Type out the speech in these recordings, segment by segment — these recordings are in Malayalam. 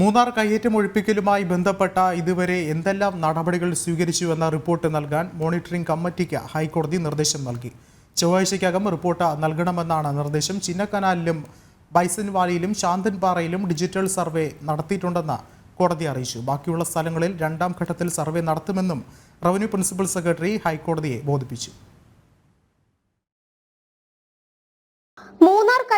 മൂന്നാർ കയ്യേറ്റം ഒഴിപ്പിക്കലുമായി ബന്ധപ്പെട്ട ഇതുവരെ എന്തെല്ലാം നടപടികൾ സ്വീകരിച്ചുവെന്ന റിപ്പോർട്ട് നൽകാൻ മോണിറ്ററിംഗ് കമ്മിറ്റിക്ക് ഹൈക്കോടതി നിർദ്ദേശം നൽകി. ചൊവ്വാഴ്ചയ്ക്കകം റിപ്പോർട്ട് നൽകണമെന്നാണ് നിർദ്ദേശം. ചിന്നക്കനാലിലും ബൈസൻവാലിയിലും ശാന്തൻപാറയിലും ഡിജിറ്റൽ സർവേ നടത്തിയിട്ടുണ്ടെന്ന് കോടതി അറിയിച്ചു. ബാക്കിയുള്ള സ്ഥലങ്ങളിൽ രണ്ടാം ഘട്ടത്തിൽ സർവേ നടത്തുമെന്നും റവന്യൂ പ്രിൻസിപ്പൽ സെക്രട്ടറി ഹൈക്കോടതിയെ ബോധിപ്പിച്ചു.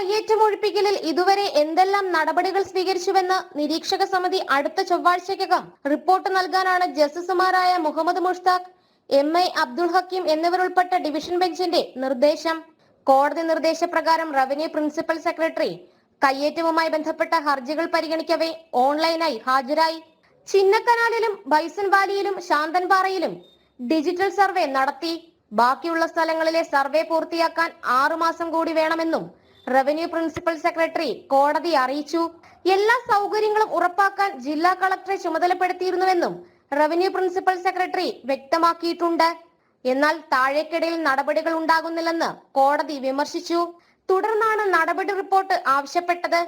മൂന്നാർ കയ്യേറ്റം ഇതുവരെ എന്തെല്ലാം നടപടികൾ സ്വീകരിച്ചുവെന്ന് നിരീക്ഷക സമിതി അടുത്ത ചൊവ്വാഴ്ചയ്ക്കകം റിപ്പോർട്ട് നൽകാനാണ് ജസ്റ്റിസുമാരായ മുഹമ്മദ് മുഷ്താഖ് എം ഐ അബ്ദുൾ ഹക്കീം എന്നിവരുൾപ്പെട്ട ഡിവിഷൻ ബെഞ്ചിന്റെ നിർദ്ദേശം. കോടതി നിർദ്ദേശപ്രകാരം റവന്യൂ പ്രിൻസിപ്പൽ സെക്രട്ടറി കയ്യേറ്റവുമായി ബന്ധപ്പെട്ട ഹർജികൾ പരിഗണിക്കവേ ഓൺലൈനായി ഹാജരായി. ചിന്നക്കനാലിലും ബൈസൺ വാലിയിലും ശാന്തൻപാറയിലും ഡിജിറ്റൽ സർവേ നടത്തി. ബാക്കിയുള്ള സ്ഥലങ്ങളിലെ സർവേ പൂർത്തിയാക്കാൻ ആറുമാസം കൂടി വേണമെന്നും റവന്യൂ പ്രിൻസിപ്പൽ സെക്രട്ടറി കോടതി അറിയിച്ചു. എല്ലാ സൗകര്യങ്ങളും ഉറപ്പാക്കാൻ ജില്ലാ കളക്ടറെ ചുമതലപ്പെടുത്തിയിരുന്നുവെന്നും റവന്യൂ പ്രിൻസിപ്പൽ സെക്രട്ടറി വ്യക്തമാക്കിയിട്ടുണ്ട്. എന്നാൽ താഴേക്കിടയിൽ നടപടികൾ ഉണ്ടാകുന്നില്ലെന്ന് കോടതി വിമർശിച്ചു. തുടർന്നാണ് നടപടി റിപ്പോർട്ട് ആവശ്യപ്പെട്ടത്.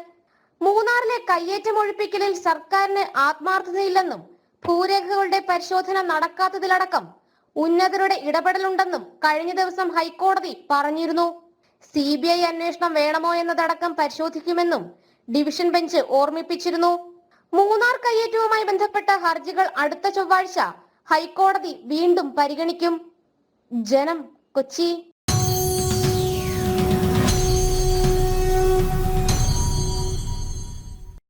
മൂന്നാറിലെ കയ്യേറ്റം ഒഴിപ്പിക്കലിൽ സർക്കാരിന് ആത്മാർത്ഥതയില്ലെന്നും ഭൂരേഖകളുടെ പരിശോധന നടക്കാത്തതിലടക്കം ഉന്നതരുടെ ഇടപെടലുണ്ടെന്നും കഴിഞ്ഞ ദിവസം ഹൈക്കോടതി പറഞ്ഞിരുന്നു. സി ബി ഐ അന്വേഷണം വേണമോ എന്നതടക്കം പരിശോധിക്കുമെന്നും ഡിവിഷൻ ബെഞ്ച് ഓർമ്മിപ്പിച്ചിരുന്നു. മൂന്നാർ കയ്യേറ്റവുമായി ബന്ധപ്പെട്ട ഹർജികൾ അടുത്ത ചൊവ്വാഴ്ച ഹൈക്കോടതി വീണ്ടും പരിഗണിക്കും. ജനം കൊച്ചി.